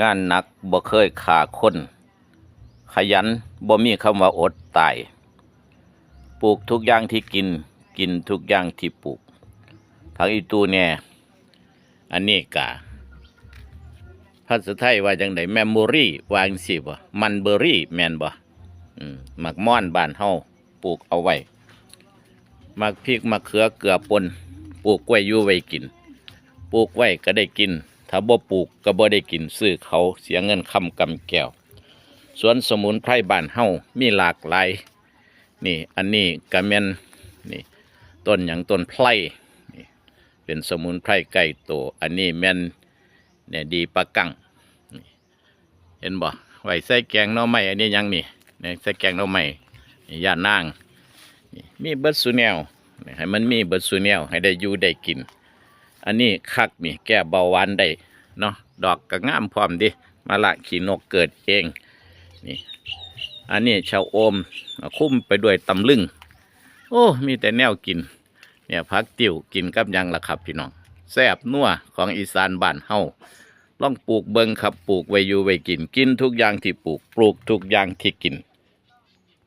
งานหนักบ่เคยขาคนขยันบ่มีคำว่าอดตาย ปลูกทุกอย่างที่กิน กินทุกอย่างที่ปลูกผักอีตูเนี่ย อันนี้กะภาษาไทยว่าจังไดแมมโมรี่วางสิบ่มันเบอรี่แมนบ่มหมักม่อนบานเฮาปลูกเอาไว้หมักพริกมะเขือเกลือป่นปลูกไว้ยู่ไว้กิน ปลูกไว้ก็ได้กิน ถ้าบ่ปลูกก็บ่ได้กินซื้อเขาเสียเงินคำกำแก้วสวนสมุนไพรบ้านเฮามีหลากหลายนี่อันนี้ก็แม่นนี่ต้นหยังต้นไพรนี่เป็นสมุนไพรไก่โตวอันนี้แมนเนี่ยดีปะกังเห็นบ่ไว้ใส่แกงน่อไม้อันนี้ยังนี่เนี่ยใส่แกงน่อไม้นี่ย่านางมีเบิดสุแนวนี่ให้มันมีเบิดสุแนวให้ได้อยู่ได้กิน อันนี้คักนี่แก้เบาหวานได้เนาะดอกก็งามพร้อมดิมาละขี่นกเกิดเองนี่อันนี้ชาวโอมคุ้มไปด้วยตำลึง โอ้ มีแต่แนวกิน เนี่ยพักติ่วกินกับยังละครับพี่น้องแซ่บนัวของอีสานบ้านเฮาลองปลูกเบิงครับปลูกไว้อยู่ไว้กินกินทุกอย่างที่ปลูกปลูกทุกอย่างที่กิน